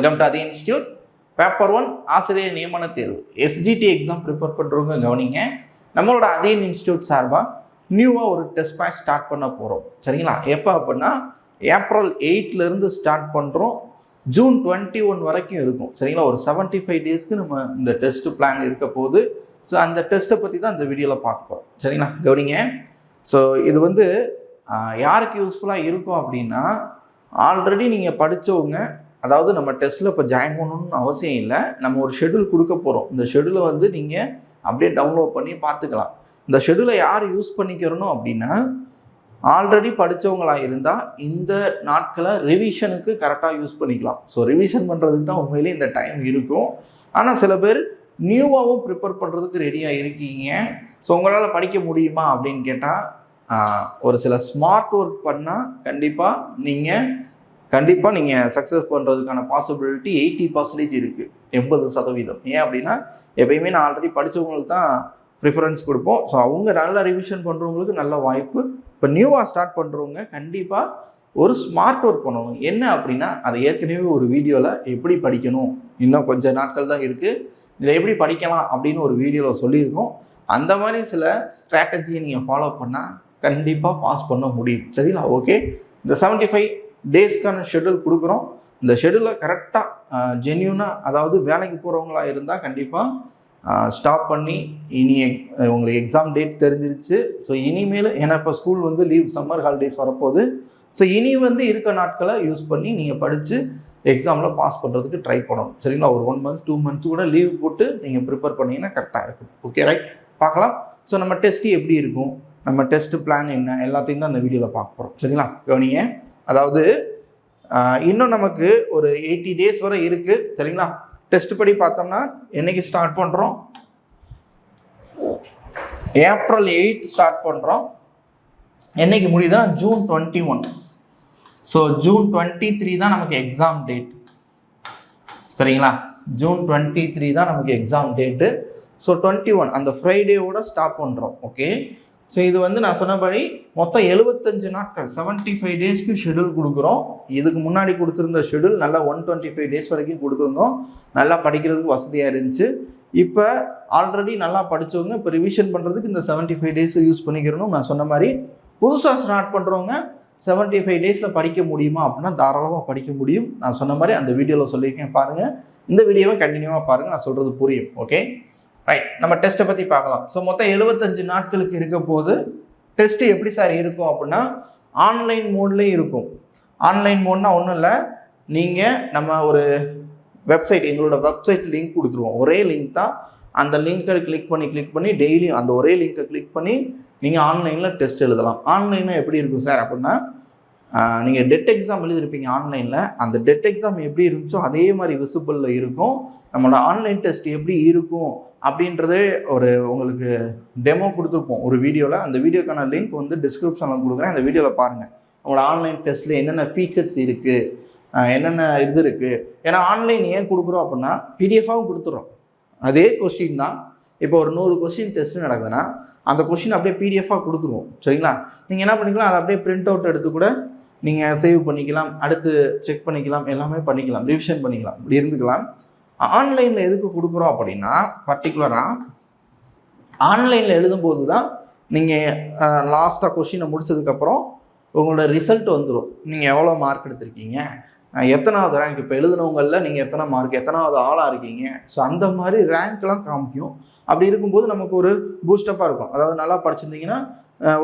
Welcome to Adhi institute paper one ஆசிரியர் நியமன தேர்வு. எஸ்ஜிடி எக்ஸாம் ப்ரிப்பேர் பண்ணுறவங்க கவனிங்க. நம்மளோட அதியன் இன்ஸ்டியூட் சார்பாக நியூவாக ஒரு டெஸ்ட் பேட்ச் ஸ்டார்ட் பண்ண போகிறோம் சரிங்களா? எப்போ அப்படின்னா ஏப்ரல் எயிட்லேருந்து ஸ்டார்ட் பண்ணுறோம் ஜூன் டுவெண்ட்டி ஒன் வரைக்கும் இருக்கும். சரிங்களா? ஒரு செவன்ட்டி ஃபைவ் டேஸ்க்கு நம்ம இந்த டெஸ்ட்டு பிளான் இருக்க போது ஸோ அந்த டெஸ்ட்டை பற்றி தான் இந்த வீடியோவில் பார்க்க போகிறோம் சரிங்களா? கவனிங்க. ஸோ இது வந்து யாருக்கு யூஸ்ஃபுல்லாக இருக்கும் அப்படின்னா ஆல்ரெடி நீங்கள் படித்தவங்க அதாவது நம்ம டெஸ்ட்டில் இப்போ ஜாயின் பண்ணணும்னு அவசியம் இல்லை. நம்ம ஒரு ஷெட்யூல் கொடுக்க போகிறோம் இந்த ஷெட்யூலை வந்து நீங்கள் அப்படியே டவுன்லோட் பண்ணி பார்த்துக்கலாம். இந்த ஷெட்யூலை யார் யூஸ் பண்ணிக்கிறணும் அப்படின்னா ஆல்ரெடி படித்தவங்களாக இருந்தால் இந்த நாட்களை ரிவிஷனுக்கு கரெக்டாக யூஸ் பண்ணிக்கலாம். ஸோ ரிவிஷன் பண்ணுறதுக்கு தான் உண்மையிலே இந்த டைம் இருக்கும். ஆனால் சில பேர் நியூவாகவும் ப்ரிப்பேர் பண்ணுறதுக்கு ரெடியாக இருக்கீங்க. ஸோ உங்களால் படிக்க முடியுமா அப்படின்னு கேட்டால் ஒரு சில ஸ்மார்ட் ஒர்க் பண்ணால் கண்டிப்பாக நீங்கள் கண்டிப்பாக நீங்கள் சக்ஸஸ் பண்ணுறதுக்கான பாசிபிலிட்டி எயிட்டி பர்சன்டேஜ் இருக்குது எண்பது சதவீதம். ஏன் அப்படின்னா எப்பயுமே நான் ஆல்ரெடி படித்தவங்களுக்கு தான் ப்ரிஃபரன்ஸ் கொடுப்போம். ஸோ அவங்க நல்லா ரிவிஷன் பண்ணுறவங்களுக்கு நல்ல வாய்ப்பு. இப்போ நியூவாக ஸ்டார்ட் பண்ணுறவங்க கண்டிப்பாக ஒரு ஸ்மார்ட் ஒர்க் பண்ணணும். என்ன அப்படின்னா அதை ஏற்கனவே ஒரு வீடியோவில் எப்படி படிக்கணும்? இன்னும் கொஞ்சம் நாட்கள் தான் இருக்குது இதில் எப்படி படிக்கலாம் அப்படின்னு ஒரு வீடியோவில் சொல்லியிருக்கோம். அந்த மாதிரி சில ஸ்ட்ராட்டஜியை நீங்கள் ஃபாலோ பண்ணால் கண்டிப்பாக பாஸ் பண்ண முடியும். சரிங்களா? ஓகே இந்த 75 ஃபைவ் டேஸ்க்கான ஷெட்யூல் கொடுக்குறோம். இந்த ஷெட்யூலை கரெக்டாக ஜென்யூனாக அதாவது வேலைக்கு போகிறவங்களா இருந்தால் கண்டிப்பாக ஸ்டாப் பண்ணி இனி உங்களுக்கு எக்ஸாம் டேட் தெரிஞ்சிருச்சு. ஸோ இனிமேல் ஏன்னா இப்போ ஸ்கூல் வந்து லீவ் சம்மர் ஹாலிடேஸ் வரப்போகுது. ஸோ இனி வந்து இருக்க நாட்களை யூஸ் பண்ணி நீங்கள் படித்து எக்ஸாமில் பாஸ் பண்ணுறதுக்கு ட்ரை பண்ணணும். சரிங்களா? ஒரு ஒன் மந்த் டூ மந்த்ஸ் கூட லீவ் போட்டு நீங்கள் ப்ரிப்பேர் பண்ணீங்கன்னா கரெக்டாக இருக்கும். ஓகே ரைட் பார்க்கலாம். ஸோ நம்ம டெஸ்ட்டு எப்படி இருக்கும்? நம்ம டெஸ்ட் பிளான் என்ன? எல்லாத்தையும் தான் அந்த வீடியோவில் பார்க்க போகிறோம் சரிங்களா? கவனிங்க. அதாவது இன்னும் நமக்கு ஒரு எயிட்டி டேஸ் வரை இருக்குது சரிங்களா? டெஸ்ட் படி பார்த்தோம்னா என்னைக்கு ஸ்டார்ட் பண்ணுறோம் ஏப்ரல் எயிட் ஸ்டார்ட் பண்ணுறோம் என்னைக்கு முடியுதுன்னா June twenty one so June twenty three தான் நமக்கு எக்ஸாம் டேட் சரிங்களா? ஜூன் டுவெண்ட்டி த்ரீ தான் நமக்கு exam date so twenty one அந்த ஃப்ரைடேவோட ஸ்டாப் பண்ணுறோம் ஓகே ஸோ இது வந்து நான் சொன்னபடி மொத்தம் எழுபத்தஞ்சு நாட்கள் 75 ஃபைவ் டேஸ்க்கு ஷெடியூல் கொடுக்குறோம். இதுக்கு முன்னாடி கொடுத்துருந்த ஷெடியூல் நல்லா ஒன் டுவெண்ட்டி ஃபைவ் டேஸ் வரைக்கும் கொடுத்துருந்தோம். நல்லா படிக்கிறதுக்கு வசதியாக இருந்துச்சு. இப்போ ஆல்ரெடி நல்லா படித்தவங்க இப்போ ரிவிஷன் பண்ணுறதுக்கு இந்த 75 ஃபைவ் டேஸ் யூஸ் பண்ணிக்கிறணும். நான் சொன்ன மாதிரி புதுசாக ஸ்டார்ட் பண்ணுறவங்க 75 ஃபைவ் டேஸில் படிக்க முடியுமா அப்படின்னா தாராளமாக படிக்க முடியும். நான் சொன்ன மாதிரி அந்த வீடியோவில் சொல்லியிருக்கேன் பாருங்கள் இந்த வீடியோவை கண்டினியூவாக பாருங்கள் நான் சொல்கிறது புரியும். ஓகே ரைட் நம்ம டெஸ்ட்டை பற்றி பார்க்கலாம். ஸோ மொத்தம் எழுபத்தஞ்சு நாட்களுக்கு இருக்க போது டெஸ்ட்டு எப்படி சார் இருக்கும் அப்படின்னா ஆன்லைன் மோட்லேயும் இருக்கும். ஆன்லைன் மோட்னா ஒன்றும் இல்லை. நீங்கள் நம்ம ஒரு வெப்சைட் எங்களோட வெப்சைட் லிங்க் கொடுத்துருவோம். ஒரே லிங்க் தான். அந்த லிங்க்கை கிளிக் பண்ணி கிளிக் பண்ணி டெய்லியும் அந்த ஒரே லிங்க்கை கிளிக் பண்ணி நீங்கள் ஆன்லைனில் டெஸ்ட் எழுதலாம். ஆன்லைனில் எப்படி இருக்கும் சார் அப்படின்னா நீங்கள் டெட் எக்ஸாம் எழுதியிருப்பீங்க ஆன்லைனில் அந்த டெட் எக்ஸாம் எப்படி இருந்துச்சோ அதே மாதிரி விசிபிளில் இருக்கும். நம்மளோட ஆன்லைன் டெஸ்ட் எப்படி இருக்கும் அப்படின்றதே ஒரு உங்களுக்கு டெமோ கொடுத்துருப்போம். ஒரு வீடியோவில் அந்த வீடியோக்கான லிங்க் வந்து டிஸ்கிரிப்ஷனில் கொடுக்குறேன். அந்த வீடியோவில் பாருங்கள் உங்களோட ஆன்லைன் டெஸ்ட்டில் என்னென்ன ஃபீச்சர்ஸ் இருக்குது என்னென்ன இது இருக்குது ஏன்னா ஆன்லைன் ஏன் கொடுக்குறோம் அப்படின்னா பிடிஎஃபாகவும் கொடுத்துட்றோம். அதே கொஸ்டின் தான். இப்போ ஒரு நூறு கொஸ்டின் டெஸ்ட் நடக்குதுன்னா அந்த கொஸ்டின் அப்படியே பிடிஎஃபாக கொடுத்துருவோம். சரிங்களா? நீங்கள் என்ன பண்ணிக்கலாம்? அதை அப்படியே பிரிண்ட் அவுட் எடுத்து கூட நீங்கள் சேவ் பண்ணிக்கலாம் அடுத்து செக் பண்ணிக்கலாம் எல்லாமே பண்ணிக்கலாம் ரிவிஷன் பண்ணிக்கலாம் இப்படி இருந்துக்கலாம். ஆன்லைனில் எதுக்கு கொடுக்குறோம் அப்படின்னா பர்டிகுலராக ஆன்லைனில் எழுதும்போது தான் நீங்கள் லாஸ்ட்டாக கொஷினை முடிச்சதுக்கப்புறம் உங்களோட ரிசல்ட் வந்துடும் நீங்கள் எவ்வளோ மார்க் எடுத்திருக்கீங்க? எத்தனாவது ரேங்க் இப்போ எழுதுனவங்களில் நீங்கள் எத்தனை மார்க் எத்தனாவது ஆளாக இருக்கீங்க? ஸோ அந்த மாதிரி ரேங்க்லாம் காமிக்கும். அப்படி இருக்கும்போது நமக்கு ஒரு பூஸ்டப்பாக இருக்கும். அதாவது நல்லா படிச்சிருந்தீங்கன்னா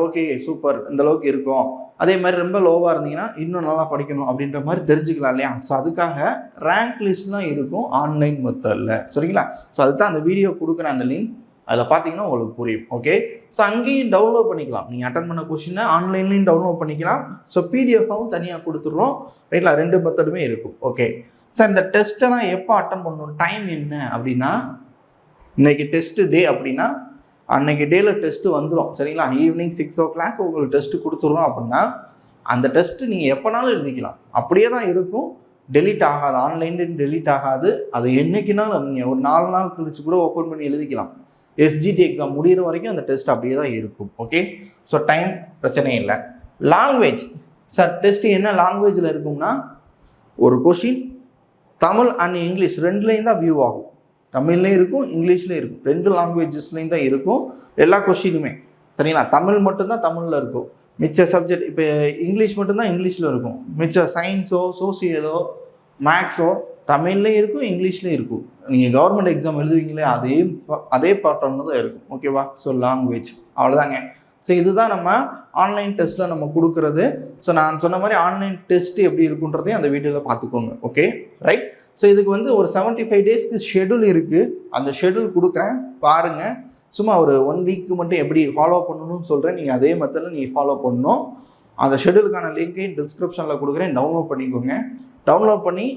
ஓகே சூப்பர் இந்த அளவுக்கு இருக்கும். அதே மாதிரி ரொம்ப லோவாக இருந்தீங்கன்னா இன்னும் நல்லா படிக்கணும் அப்படின்ற மாதிரி தெரிஞ்சுக்கலாம் இல்லையா? ஸோ அதுக்காக ரேங்க் லிஸ்ட்லாம் இருக்கும் ஆன்லைன் மெத்தடில் சரிங்களா? ஸோ அதுதான் அந்த வீடியோ கொடுக்குற அந்த லிங்க் அதில் பார்த்தீங்கன்னா உங்களுக்கு புரியும். ஓகே ஸோ அங்கேயும் டவுன்லோட் பண்ணிக்கலாம். நீங்கள் அட்டன் பண்ண கொஷினை ஆன்லைன்லையும் டவுன்லோட் பண்ணிக்கலாம். ஸோ பிடிஎஃபாகவும் தனியாக கொடுத்துட்றோம். ரைட்டில் ரெண்டு மெத்தடுமே இருக்கும். ஓகே சார் இந்த டெஸ்ட்டெல்லாம் எப்போ அட்டன் பண்ணணும்? டைம் என்ன அப்படின்னா இன்னைக்கு டெஸ்ட்டு டே அப்படின்னா அன்னைக்கு டேல டெஸ்ட்டு வந்துடும் சரிங்களா? ஈவினிங் சிக்ஸ் ஓ கிளாக் உங்களுக்கு டெஸ்ட்டு கொடுத்துட்றோம் அப்படின்னா அந்த டெஸ்ட்டு நீங்கள் எப்போனாலும் எழுதிக்கலாம். அப்படியே தான் இருக்கும். டெலிட் ஆகாது. ஆன்லைன்லேயும் டெலிட் ஆகாது. அது என்றைக்குனாலும் நீங்கள் ஒரு நாலு நாள் கழிச்சு கூட ஓப்பன் பண்ணி எழுதிக்கலாம். எஸ்ஜிடி எக்ஸாம் முடியிற வரைக்கும் அந்த டெஸ்ட் அப்படியே தான் இருக்கும். ஓகே ஸோ டைம் பிரச்சனை இல்லை. லாங்குவேஜ் சார் டெஸ்ட் என்ன லாங்குவேஜில் இருக்கும்னா ஒரு கொஷின் தமிழ் அண்ட் இங்கிலீஷ் ரெண்டுலேயும் தான் வியூ ஆகும். தமிழ்லேயும் இருக்கும் இங்கிலீஷ்லேயும் இருக்கும். ரெண்டு லாங்குவேஜஸ்லேயும் தான் இருக்கும். எல்லா கொஷினுமே சரிங்களா? தமிழ் மட்டும்தான் தமிழில் இருக்கும். மிச்ச சப்ஜெக்ட் இப்போ இங்கிலீஷ் மட்டும்தான் இங்கிலீஷில் இருக்கும். மிச்ச சயின்ஸோ சோசியலோ மேக்ஸோ தமிழ்லேயும் இருக்கும் இங்கிலீஷ்லேயும் இருக்கும். நீங்கள் கவர்மெண்ட் எக்ஸாம் எழுதுவீங்களே அதே அதே பேட்டர்னில் தான் இருக்கும். ஓகேவா ஸோ லாங்குவேஜ் அவ்வளோதாங்க ஸோ இதுதான் நம்ம ஆன்லைன் டெஸ்ட்டில் நம்ம கொடுக்குறது. ஸோ நான் சொன்ன மாதிரி ஆன்லைன் டெஸ்ட் எப்படி இருக்குன்றதையும் அந்த வீடியோவில் பார்த்துக்கோங்க. ஓகே ரைட் ஸோ இதுக்கு வந்து ஒரு 75 ஃபைவ் டேஸ்க்கு ஷெடியூல் இருக்குது அந்த ஷெடியூல் கொடுக்குறேன். பாருங்கள் சும்மா ஒரு ஒன் வீக்கு மட்டும் எப்படி ஃபாலோ பண்ணணும்னு சொல்கிறேன் நீங்கள் அதே மெத்தடில் நீங்கள் ஃபாலோ பண்ணணும். அந்த ஷெடியூலுக்கான லிங்க்கையும் டிஸ்கிரிப்ஷனில் கொடுக்குறேன். டவுன்லோட் பண்ணிக்கோங்க. டவுன்லோட் பண்ணி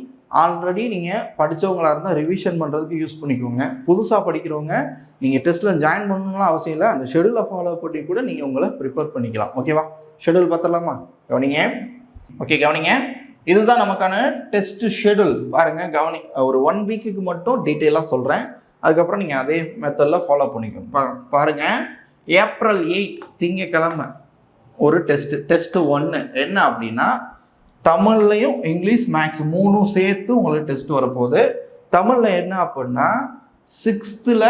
ஆல்ரெடி நீங்கள் படித்தவங்களாக இருந்தால் ரிவிஷன் பண்ணுறதுக்கு யூஸ் பண்ணிக்கோங்க. புதுசாக படிக்கிறவங்க நீங்கள் டெஸ்ட்டில் ஜாயின் பண்ணணும்னு அவசியம் இல்லை. அந்த ஷெடியூலை ஃபாலோ பண்ணி கூட நீங்கள் உங்களை ப்ரிப்பேர் பண்ணிக்கலாம். ஓகேவா ஷெடியூல் பார்த்துடலாமா? கவனிங்க. ஓகே கவனிங்க. இதுதான் நமக்கான டெஸ்ட் ஷெடியூல் பாருங்க கவனி ஒரு ஒன் வீக்குக்கு மட்டும் டீட்டெயிலாக சொல்கிறேன் அதுக்கப்புறம் நீங்கள் அதே மெத்தடில் ஃபாலோ பண்ணிக்கணும் பா பாருங்க. ஏப்ரல் எயிட் திங்கக்கிழமை ஒரு டெஸ்ட் டெஸ்ட்டு ஒன்று என்ன அப்படின்னா தமிழ்லையும் இங்கிலீஷ் மேக்ஸ் மூணும் சேர்த்து உங்களுக்கு டெஸ்ட் வரப்போகுது. தமிழில் என்ன அப்படின்னா சிக்ஸ்த்தில்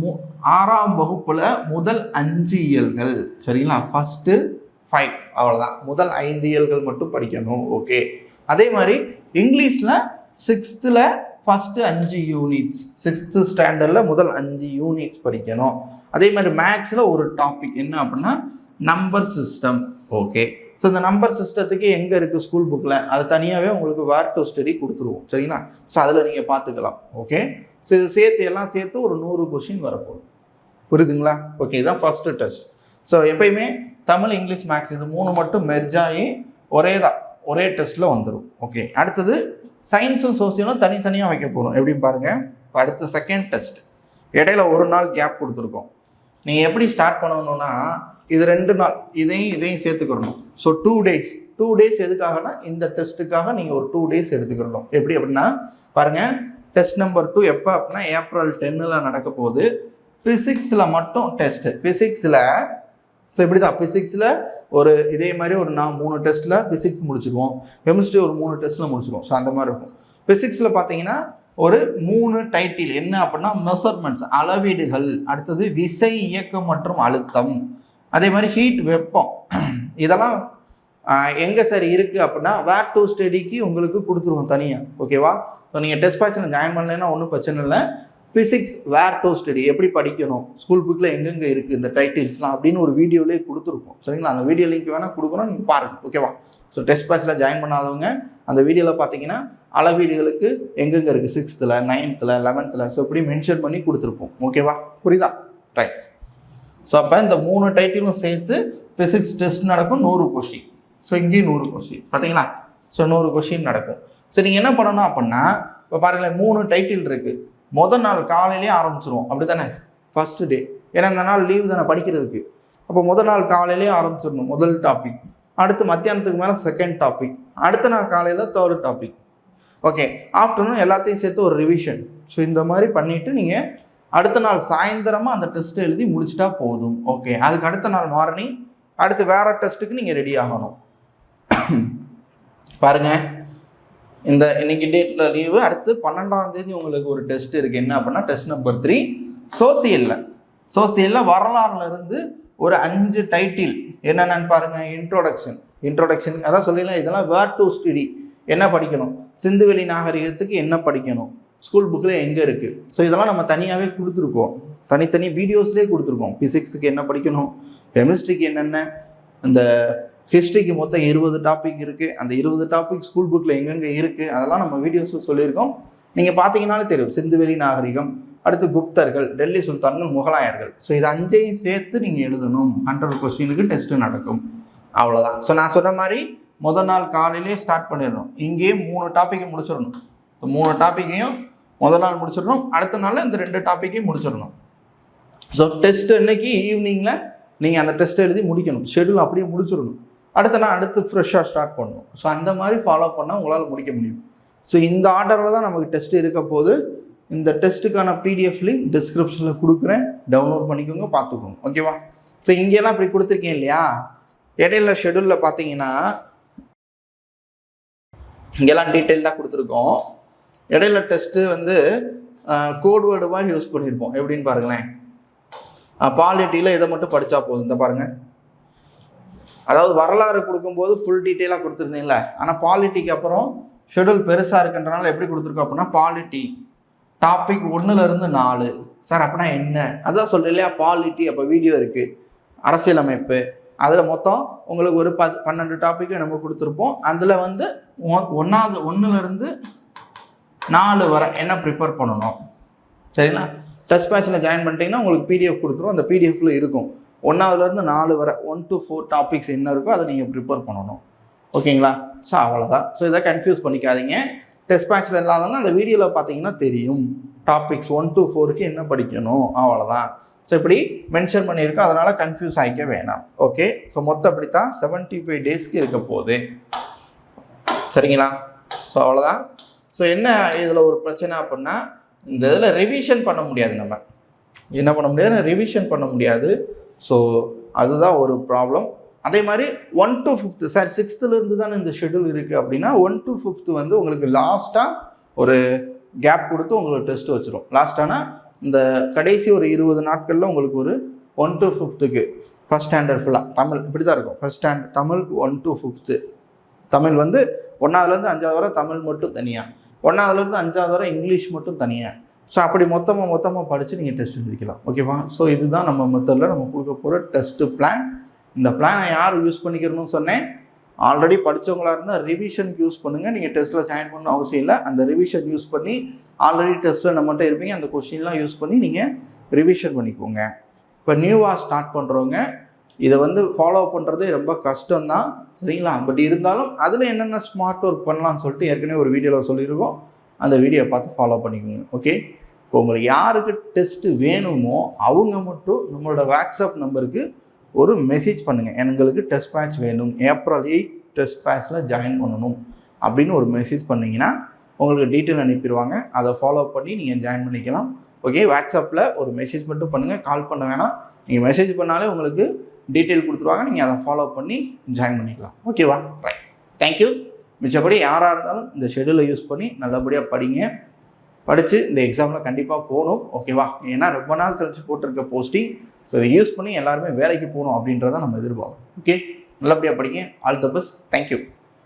மு ஆறாம் வகுப்பில் முதல் அஞ்சு இயல்கள். சரிங்களா? ஃபஸ்ட்டு ஃபைவ் அவ்வளோதான் முதல் ஐந்து இயல்கள் மட்டும் படிக்கணும். ஓகே அதே மாதிரி இங்கிலீஷில் சிக்ஸ்த்தில் ஃபஸ்ட்டு அஞ்சு யூனிட்ஸ் சிக்ஸ்த்து ஸ்டாண்டர்டில் முதல் அஞ்சு யூனிட்ஸ் படிக்கணும். அதே மாதிரி மேக்ஸில் ஒரு டாபிக் என்ன அப்படின்னா நம்பர் சிஸ்டம் ஓகே ஸோ இந்த நம்பர் சிஸ்டத்துக்கு எங்கே இருக்குது ஸ்கூல் புக்கில் அது தனியாகவே உங்களுக்கு வேர் டு ஸ்டடி கொடுத்துருவோம். சரிங்களா? ஸோ அதில் நீங்கள் பார்த்துக்கலாம். ஓகே ஸோ இது சேர்த்து எல்லாம் சேர்த்து ஒரு நூறு கொஷின் வரப்போகுது. புரியுதுங்களா? ஓகே இதுதான் ஃபஸ்ட்டு டெஸ்ட் ஸோ எப்பயுமே தமிழ் இங்கிலீஷ் மேக்ஸ் இது மூணு மட்டும் மெர்ஜாகி ஒரே தான் ஒரே டெஸ்ட்டில் வந்துடும் ஓகே அடுத்தது சயின்ஸும் சோசியலும் தனித்தனியாக வைக்க போகிறோம் எப்படின்னு பாருங்கள் இப்போ அடுத்த செகண்ட் டெஸ்ட் இடையில ஒரு நாள் கேப் கொடுத்துருக்கோம். நீங்கள் எப்படி ஸ்டார்ட் பண்ணணும்னா இது ரெண்டு நாள் இதையும் இதையும் சேர்த்துக்கிறணும். So two days two days எதுக்காகனா இந்த டெஸ்ட்டுக்காக நீங்கள் ஒரு டூ டேஸ் எடுத்துக்கிறணும். எப்படி அப்படின்னா பாருங்கள் டெஸ்ட் நம்பர் டூ எப்போ அப்படின்னா ஏப்ரல் டென்னில் நடக்க போகுது. ஃபிசிக்ஸில் மட்டும் டெஸ்ட்டு ஃபிசிக்ஸில் ஸோ இப்படி தான் ஃபிசிக்ஸில் ஒரு இதே மாதிரி ஒரு நான் மூணு டெஸ்ட்டில் ஃபிசிக்ஸ் முடிச்சிருவோம். கெமிஸ்ட்ரி ஒரு மூணு டெஸ்ட்டில் முடிச்சிருவோம். ஸோ அந்த மாதிரி இருக்கும். ஃபிசிக்ஸில் பார்த்தீங்கன்னா ஒரு மூணு டைட்டில் என்ன அப்படின்னா மெஷர்மெண்ட்ஸ் அளவீடுகள். அடுத்தது விசை இயக்கம் மற்றும் அழுத்தம். அதே மாதிரி ஹீட் வெப்பம். இதெல்லாம் எங்கே சார் இருக்குது அப்படின்னா வேர் டூ ஸ்டடிக்கு உங்களுக்கு கொடுத்துருவோம் தனியாக ஓகேவா ஸோ நீங்கள் டெஸ்ட் பேட்சில் ஜாயின் பண்ணலைன்னா ஒன்றும் பிரச்சனை இல்லை. ஃபிசிக்ஸ் வேர் டு ஸ்டடி எப்படி படிக்கணும் ஸ்கூல் புக்கில் எங்கெங்கே இருக்குது இந்த டைட்டில்ஸ்லாம் அப்படின்னு ஒரு வீடியோலேயே கொடுத்துருக்கோம். சரிங்களா? அந்த வீடியோ லிங்க் வேணால் கொடுக்கணும் நீங்கள் பாருங்கள் ஓகேவா ஸோ டெஸ்ட் பேட்சில் ஜாயின் பண்ணாதவங்க அந்த வீடியோவில் பார்த்தீங்கன்னா அளவீடுகளுக்கு எங்கெங்கே இருக்குது சிக்ஸ்த்தில் நைன்த்தில் லெவன்த்தில் ஸோ இப்படி மென்ஷன் பண்ணி கொடுத்துருப்போம் ஓகேவா புரியுதா? ரைட் ஸோ அப்போ இந்த மூணு டைட்டிலும் சேர்த்து ஃபிசிக்ஸ் டெஸ்ட் நடக்கும் நூறு கொஷின் ஸோ இங்கேயும் நூறு கொஷின் பார்த்தீங்களா ஸோ நூறு கொஷின் நடக்கும். ஸோ நீங்கள் என்ன பண்ணணும் அப்படின்னா இப்போ பாருங்களேன் மூணு டைட்டில் இருக்குது முதல் நாள் காலையிலேயே ஆரம்பிச்சிருவோம். அப்படி தானே ஃபஸ்ட்டு டே ஏன்னா இந்த நாள் லீவு தானே படிக்கிறதுக்கு. அப்போ முதல் நாள் காலையிலேயே ஆரம்பிச்சிடணும் முதல் டாபிக் அடுத்து மத்தியானத்துக்கு மேலே செகண்ட் டாபிக் அடுத்த நாள் காலையில் தேர்டு டாபிக் ஓகே ஆஃப்டர்நூன் எல்லாத்தையும் சேர்த்து ஒரு ரிவிஷன் ஸோ இந்த மாதிரி பண்ணிவிட்டு நீங்கள் அடுத்த நாள் சாயந்தரமாக அந்த டெஸ்ட் எழுதி முடிச்சிட்டா போதும். ஓகே அதுக்கு அடுத்த நாள் மார்னிங் அடுத்து வேறு டெஸ்ட்டுக்கு நீங்கள் ரெடி ஆகணும். பாருங்கள் இந்த இன்னைக்கு டேட்டில் லீவு அடுத்து பன்னெண்டாம் தேதி உங்களுக்கு ஒரு டெஸ்ட் இருக்குது என்ன அப்படின்னா டெஸ்ட் நம்பர் த்ரீ சோசியலில் சோசியலில் வரலாறுல இருந்து ஒரு அஞ்சு டைட்டில் என்னென்னு பாருங்க இன்ட்ரோடக்ஷன் இன்ட்ரோடக்ஷன் அதான் சொல்லிடலாம் இதெல்லாம் வேர் டு ஸ்டடி என்ன படிக்கணும்? சிந்துவெளி நாகரிகத்துக்கு என்ன படிக்கணும்? ஸ்கூல் புக்கில் எங்கே இருக்குது ஸோ இதெல்லாம் நம்ம தனியாகவே கொடுத்துருக்கோம். தனித்தனி வீடியோஸ்லேயே கொடுத்துருக்கோம். ஃபிசிக்ஸுக்கு என்ன படிக்கணும்? கெமிஸ்ட்ரிக்கு என்னென்ன? இந்த ஹிஸ்ட்ரிக்கு மொத்தம் இருபது டாபிக் இருக்குது அந்த இருபது டாபிக் ஸ்கூல் புக்கில் எங்கெங்கே இருக்குது அதெல்லாம் நம்ம வீடியோஸில் சொல்லியிருக்கோம். நீங்கள் பார்த்தீங்கன்னாலே தெரியும். சிந்துவெளி நாகரிகம் அடுத்து குப்தர்கள் டெல்லி சுல்தான்கள் முகலாயர்கள். ஸோ இது அஞ்சையும் சேர்த்து நீங்கள் எழுதணும். ஹண்ட்ரட் கொஸ்டினுக்கு டெஸ்ட்டு நடக்கும். அவ்வளோதான் ஸோ நான் சொன்ன மாதிரி முதல் நாள் காலையிலே ஸ்டார்ட் பண்ணிடணும். இங்கேயே மூணு டாப்பிக்கை முடிச்சிடணும். இப்போ மூணு டாப்பிக்கையும் முதல் நாள் முடிச்சிடணும். அடுத்த நாள் இந்த ரெண்டு டாப்பிக்கையும் முடிச்சிடணும். ஸோ டெஸ்ட் அன்னைக்கு ஈவினிங்கில் நீங்கள் அந்த டெஸ்ட் எழுதி முடிக்கணும். ஷெடியூல் அப்படியே முடிச்சிடணும். அடுத்த நாள் அடுத்து ஃப்ரெஷ்ஷாக ஸ்டார்ட் பண்ணணும். ஸோ அந்த மாதிரி ஃபாலோ பண்ணால் உங்களால் முடிக்க முடியும். ஸோ இந்த ஆர்டரில் தான் நமக்கு டெஸ்ட் இருக்க போது இந்த டெஸ்ட்டுக்கான பிடிஎஃப் லிங்க் டிஸ்கிரிப்ஷனில் கொடுக்குறேன். டவுன்லோட் பண்ணிக்கோங்க பார்த்துக்கோங்க. ஓகேவா ஸோ இங்கெல்லாம் இப்படி கொடுத்துருக்கேன் இல்லையா? இடையில ஷெடியூலில் பார்த்தீங்கன்னா இங்கெல்லாம் டீட்டெயில்டாக கொடுத்துருக்கோம். இடையில டெஸ்ட்டு வந்து கோட் வேர்டு மாதிரி யூஸ் பண்ணியிருப்போம். எப்படின்னு பாருங்களேன். பாலிட்டியில் இதை மட்டும் படித்தா போதும். இந்த பாருங்கள் அதாவது வரலாறு கொடுக்கும்போது ஃபுல் டீட்டெயிலாக கொடுத்துருந்தீங்களே ஆனால் பாலிட்டிக்கு அப்புறம் ஷெடியூல் பெருசாக இருக்குன்றனால எப்படி கொடுத்துருக்கோம் அப்படின்னா பாலிட்டி டாபிக் ஒன்றுலேருந்து நாலு. சார் அப்படின்னா என்ன? அதான் சொல்கிறேன் இல்லையா பாலிட்டி அப்போ வீடியோ இருக்குது அரசியலமைப்பு. அதில் மொத்தம் உங்களுக்கு ஒரு பத் பன்னெண்டு டாப்பிக்கு நம்ம கொடுத்துருப்போம். அதில் வந்து ஒன்றாவது ஒன்றுலேருந்து நாலு வரை என்ன ப்ரிப்பேர் பண்ணணும்? சரிங்களா? டெஸ்ட் பேட்சில் ஜாயின் பண்ணிட்டீங்கன்னா உங்களுக்கு பிடிஎஃப் கொடுத்துரும். அந்த பிடிஎஃப்ல இருக்கும். ஒன்றாவதுலேருந்து நாலு வரை ஒன் டு ஃபோர் டாபிக்ஸ் என்ன இருக்கோ அதை நீங்கள் ப்ரிப்பேர் பண்ணணும். ஓகேங்களா? ஸோ அவ்வளோதான் ஸோ இதை கன்ஃபியூஸ் பண்ணிக்காதீங்க. டெஸ்ட் பேட்சில் இல்லாதவங்க அந்த வீடியோவில் பார்த்தீங்கன்னா தெரியும். டாபிக்ஸ் ஒன் டு ஃபோருக்கு என்ன படிக்கணும்? அவ்வளோதான் ஸோ இப்படி மென்ஷன் பண்ணியிருக்கோம். அதனால் கன்ஃபியூஸ் ஆகிக்க வேணாம். ஓகே ஸோ மொத்தம் அப்படி தான் செவன்ட்டி ஃபைவ் டேஸ்க்கு இருக்க போகுது. சரிங்களா? ஸோ அவ்வளோதான் ஸோ என்ன இதில் ஒரு பிரச்சனை அப்படின்னா இந்த இதில் ரிவிஷன் பண்ண முடியாது நம்ம. என்ன பண்ண முடியாது? ரிவிஷன் பண்ண முடியாது. ஸோ அதுதான் ஒரு ப்ராப்ளம் அதே மாதிரி ஒன் டு ஃபிஃப்த்து சார் சிக்ஸ்த்துலேருந்து தானே இந்த ஷெட்யூல் இருக்குது அப்படின்னா ஒன் டு ஃபிஃப்த்து வந்து உங்களுக்கு லாஸ்ட்டாக ஒரு கேப் கொடுத்து உங்களுக்கு டெஸ்ட் வச்சிரும். லாஸ்ட்டானா இந்த கடைசி ஒரு இருபது நாட்களில் உங்களுக்கு ஒரு ஒன் டு ஃபிஃப்த்துக்கு ஃபஸ்ட் ஸ்டாண்டர்ட் ஃபுல்லாக தமிழ் இப்படி தான் இருக்கும். First stand Tamil one to fifth Tamil வந்து ஒன்றாவதுலேருந்து அஞ்சாவது வரை தமிழ் மட்டும் தனியாக ஒன்றாவதுலேருந்து அஞ்சாவது வரை இங்கிலீஷ் மட்டும் தனியாக ஸோ அப்படி மொத்தமாக மொத்தமாக படித்து நீங்கள் டெஸ்ட் எழுதிக்கலாம். ஓகேவா ஸோ இதுதான் நம்ம மெத்தடில் நம்ம கொடுக்க போகிற டெஸ்ட்டு பிளான் இந்த பிளானை யார் யூஸ் பண்ணிக்கிறணும்னு சொன்னேன். ஆல்ரெடி படித்தவங்களாக இருந்தால் ரிவிஷனுக்கு யூஸ் பண்ணுங்கள் நீங்கள் டெஸ்ட்டில் ஜாயின் பண்ண அவசியம் இல்லை. அந்த ரிவிஷன் யூஸ் பண்ணி ஆல்ரெடி டெஸ்ட்டில் நம்மகிட்ட இருப்பீங்க. அந்த கொஸ்டின்லாம் யூஸ் பண்ணி நீங்கள் ரிவிஷன் பண்ணிக்கோங்க. இப்போ நியூவாக ஸ்டார்ட் பண்ணுறவங்க இதை வந்து ஃபாலோ பண்ணுறது ரொம்ப கஷ்டம்தான். சரிங்களா? பட் இருந்தாலும் அதில் என்னென்ன ஸ்மார்ட் ஒர்க் பண்ணலாம்னு சொல்லிட்டு ஏற்கனவே ஒரு வீடியோவில் சொல்லியிருக்கோம். அந்த வீடியோ பார்த்து ஃபாலோ பண்ணிக்கோங்க ஓகே இப்போ உங்களுக்கு யாருக்கு டெஸ்ட்டு வேணுமோ அவங்க மட்டும் நம்மளோட வாட்ஸ்அப் நம்பருக்கு ஒரு மெசேஜ் பண்ணுங்கள் எங்களுக்கு டெஸ்ட் பேட்ச் வேணும். ஏப்ரல் எயிட் டெஸ்ட் பேட்ச்சில் ஜாயின் பண்ணணும் அப்படின்னு ஒரு மெசேஜ் பண்ணிங்கன்னா உங்களுக்கு டீட்டெயில் அனுப்பிடுவாங்க. அதை ஃபாலோ பண்ணி நீங்கள் ஜாயின் பண்ணிக்கலாம் ஓகே வாட்ஸ்அப்பில் ஒரு மெசேஜ் மட்டும் பண்ணுங்கள் கால் பண்ண வேணாம். நீங்கள் மெசேஜ் பண்ணாலே உங்களுக்கு டீட்டெயில் கொடுத்துருவாங்க. நீங்கள் அதை ஃபாலோ பண்ணி ஜாயின் பண்ணிக்கலாம். ஓகேவா ரைட் தேங்க்யூ மிச்சப்படி யாராக இருந்தாலும் இந்த ஷெடியூலை யூஸ் பண்ணி நல்லபடியாக படிங்க. படித்து இந்த எக்ஸாமில் கண்டிப்பாக போகணும். ஓகேவா ஏன்னா ரொம்ப நாள் கழித்து போட்டிருக்க போஸ்டிங் ஸோ இதை யூஸ் பண்ணி எல்லாருமே வேலைக்கு போகணும் அப்படின்றத நம்ம எதிர்பார்ப்போம் ஓகே நல்லபடியாக படிங்க. All the best thank you